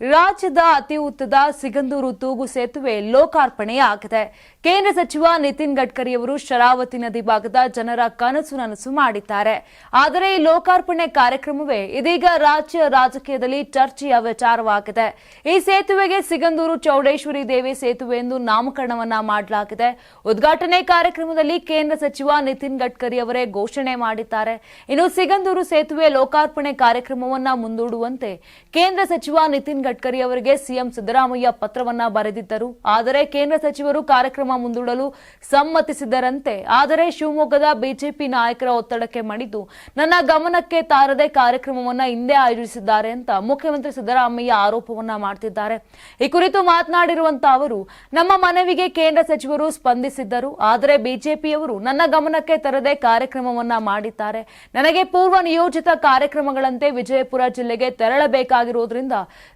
ರಾಜ್ಯದ ಅತಿ ಉದ್ದದ ಸಿಗಂದೂರು ತೂಗು ಸೇತುವೆ ಲೋಕಾರ್ಪಣೆಯಾಗಿದೆ. ಕೇಂದ್ರ ಸಚಿವ ನಿತಿನ್ ಗಡ್ಕರಿ ಅವರು ಶರಾವತಿ ನದಿ ಭಾಗದ ಜನರ ಕನಸು ನನಸು ಮಾಡಿದ್ದಾರೆ. ಆದರೆ ಈ ಲೋಕಾರ್ಪಣೆ ಕಾರ್ಯಕ್ರಮವೇ ಇದೀಗ ರಾಜ್ಯ ರಾಜಕೀಯದಲ್ಲಿ ಚರ್ಚೆಯ ವಿಚಾರವಾಗಿದೆ. ಈ ಸೇತುವೆಗೆ ಸಿಗಂದೂರು ಚೌಡೇಶ್ವರಿ ದೇವಿ ಸೇತುವೆ ಎಂದು ನಾಮಕರಣವನ್ನ ಮಾಡಲಾಗಿದೆ. ಉದ್ಘಾಟನೆ ಕಾರ್ಯಕ್ರಮದಲ್ಲಿ ಕೇಂದ್ರ ಸಚಿವ ನಿತಿನ್ ಗಡ್ಕರಿ ಅವರೇ ಘೋಷಣೆ ಮಾಡಿದ್ದಾರೆ. ಇನ್ನು ಸಿಗಂದೂರು ಸೇತುವೆ ಲೋಕಾರ್ಪಣೆ ಕಾರ್ಯಕ್ರಮವನ್ನ ಮುಂದೂಡುವಂತೆ ಕೇಂದ್ರ ಸಚಿವ ನಿತಿನ್ ಗಡ್ಕರಿ ಅವರಿಗೆ ಸಿಎಂ ಸಿದ್ದರಾಮಯ್ಯ ಪತ್ರವನ್ನ ಬರೆದಿದ್ದರು. ಆದರೆ ಕೇಂದ್ರ ಸಚಿವರು ಕಾರ್ಯಕ್ರಮ ಮುಂದೂಡಲು ಸಮ್ಮತಿಸಿದರಂತೆ. ಆದರೆ ಶಿವಮೊಗ್ಗದ ಬಿಜೆಪಿ ನಾಯಕರ ಒತ್ತಡಕ್ಕೆ ಮಣಿದು ನನ್ನ ಗಮನಕ್ಕೆ ತಾರದೆ ಕಾರ್ಯಕ್ರಮವನ್ನ ಹಿಂದೆ ಆಯೋಜಿಸಿದ್ದಾರೆ ಅಂತ ಮುಖ್ಯಮಂತ್ರಿ ಸಿದ್ದರಾಮಯ್ಯ ಆರೋಪವನ್ನ ಮಾಡ್ತಿದ್ದಾರೆ. ಈ ಕುರಿತು ಮಾತನಾಡಿರುವಂತಹ ಅವರು, ನಮ್ಮ ಮನವಿಗೆ ಕೇಂದ್ರ ಸಚಿವರು ಸ್ಪಂದಿಸಿದ್ದರು, ಆದರೆ ಬಿಜೆಪಿಯವರು ನನ್ನ ಗಮನಕ್ಕೆ ತರದೆ ಕಾರ್ಯಕ್ರಮವನ್ನ ಮಾಡಿದ್ದಾರೆ. ನನಗೆ ಪೂರ್ವ ನಿಯೋಜಿತ ಕಾರ್ಯಕ್ರಮಗಳಂತೆ ವಿಜಯಪುರ ಜಿಲ್ಲೆಗೆ ತೆರಳಬೇಕಾಗಿರುವುದರಿಂದ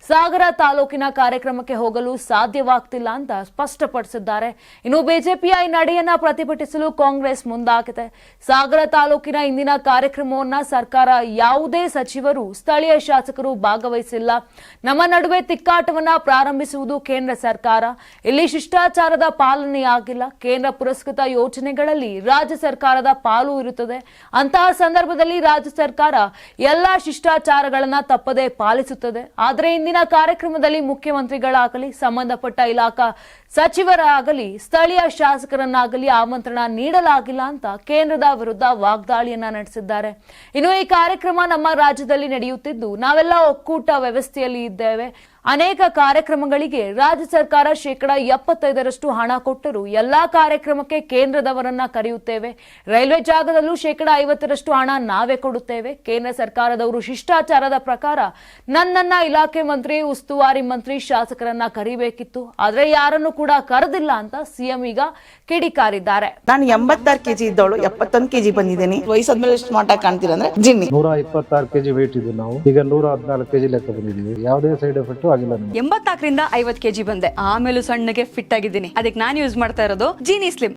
ಸಾಗರ ತಾಲೂಕಿನ ಕಾರ್ಯಕ್ರಮಕ್ಕೆ ಹೋಗಲು ಸಾಧ್ಯವಾಗ್ತಿಲ್ಲ ಅಂತ ಸ್ಪಷ್ಟಪಡಿಸಿದ್ದಾರೆ. ಇನ್ನು ಬಿಜೆಪಿಯ ಈ ನಡೆಯನ್ನ ಪ್ರತಿಭಟಿಸಲು ಕಾಂಗ್ರೆಸ್ ಮುಂದಾಗಿದೆ. ಸಾಗರ ತಾಲೂಕಿನ ಇಂದಿನ ಕಾರ್ಯಕ್ರಮವನ್ನ ಸರ್ಕಾರ ಯಾವುದೇ ಸಚಿವರು, ಸ್ಥಳೀಯ ಶಾಸಕರು ಭಾಗವಹಿಸಿಲ್ಲ. ನಮ್ಮ ನಡುವೆ ತಿಕ್ಕಾಟವನ್ನ ಪ್ರಾರಂಭಿಸುವುದು ಕೇಂದ್ರ ಸರ್ಕಾರ. ಇಲ್ಲಿ ಶಿಷ್ಟಾಚಾರದ ಪಾಲನೆಯಾಗಿಲ್ಲ. ಕೇಂದ್ರ ಪುರಸ್ಕೃತ ಯೋಜನೆಗಳಲ್ಲಿ ರಾಜ್ಯ ಸರ್ಕಾರದ ಪಾಲು ಇರುತ್ತದೆ. ಅಂತಹ ಸಂದರ್ಭದಲ್ಲಿ ರಾಜ್ಯ ಸರ್ಕಾರ ಎಲ್ಲಾ ಶಿಷ್ಟಾಚಾರಗಳನ್ನ ತಪ್ಪದೆ ಪಾಲಿಸುತ್ತದೆ. ಆದರೆ ಇಂದಿನ ಕಾರ್ಯಕ್ರಮದಲ್ಲಿ ಮುಖ್ಯಮಂತ್ರಿಗಳಾಗಲಿ, ಸಂಬಂಧಪಟ್ಟ ಇಲಾಖಾ ಸಚಿವರಾಗಲಿ ಸ್ಥಳೀಯ ಶಾಸಕರನ್ನಾಗಲಿ ಆಮಂತ್ರಣ ನೀಡಲಾಗಿಲ್ಲ ಅಂತ ಕೇಂದ್ರದ ವಿರುದ್ಧ ವಾಗ್ದಾಳಿಯನ್ನ ನಡೆಸಿದ್ದಾರೆ. ಇನ್ನು ಈ ಕಾರ್ಯಕ್ರಮ ನಮ್ಮ ರಾಜ್ಯದಲ್ಲಿ ನಡೆಯುತ್ತಿದ್ದು, ನಾವೆಲ್ಲ ಒಕ್ಕೂಟ ವ್ಯವಸ್ಥೆಯಲ್ಲಿ ಇದ್ದೇವೆ. ಅನೇಕ ಕಾರ್ಯಕ್ರಮಗಳಿಗೆ ರಾಜ್ಯ ಸರ್ಕಾರ ಶೇಕಡ ಎಪ್ಪತ್ತೈದರಷ್ಟು ಹಣ ಕೊಟ್ಟರು ಎಲ್ಲಾ ಕಾರ್ಯಕ್ರಮಕ್ಕೆ ಕೇಂದ್ರದವರನ್ನ ಕರೆಯುತ್ತೇವೆ. ರೈಲ್ವೆ ಜಾಗದಲ್ಲೂ ಶೇಕಡ ಐವತ್ತರಷ್ಟು ಹಣ ನಾವೇ ಕೊಡುತ್ತೇವೆ. ಕೇಂದ್ರ ಸರ್ಕಾರದವರು ಶಿಷ್ಟಾಚಾರದ ಪ್ರಕಾರ ನನ್ನನ್ನ ಇಲಾಖೆ ಮಂತ್ರಿ ಉಸ್ತುವಾರಿ ಮಂತ್ರಿ ಶಾಸಕರನ್ನ ಕರಿಬೇಕಿತ್ತು. ಆದ್ರೆ ಯಾರನ್ನು ಕೂಡ ಕರೆದಿಲ್ಲ ಅಂತ ಸಿಎಂ ಈಗ ಕಿಡಿಕಾರಿದ್ದಾರೆ. ನಾನು ಎಂಬತ್ತಾರು ಕೆಜಿ ಇದ್ದವಳು ಎಪ್ಪತ್ತೊಂದು ಕೆಜಿ ಬಂದಿದ್ದೀನಿ. ವಯಸ್ಸಾದ್ಮೇಲೆ ಸ್ಮಾರ್ಟ್ ಮಾಟ ಕಾಣ್ತೀರಾ ಅಂದ್ರೆ ಜಿನ್ನಿ. ನೂರ ಇಪ್ಪತ್ತಾರು ಕೆಜಿ ವೇಟ್ ಇದೆ ನಾವು. ಈಗ ನೂರ ಹದಿನಾಲ್ಕು ಕೆಜಿ ಲೆಕ್ಕ ಬಂದಿದ್ದೀವಿ. ಯಾವುದೇ ಸೈಡ್ ಎಫೆಕ್ಟ್ ಆಗಿಲ್ಲ ಎಂಬತ್ನಾಲ್ಕರಿಂದ ಐವತ್ ಕೆಜಿ ಬಂದೆ. ಆಮೇಲೂ ಸಣ್ಣಗೆ ಫಿಟ್ ಆಗಿದ್ದೀನಿ. ಅದಕ್ಕೆ ನಾನು ಯೂಸ್ ಮಾಡ್ತಾ ಇರೋದು ಜೀನಿ ಸ್ಲಿಮ್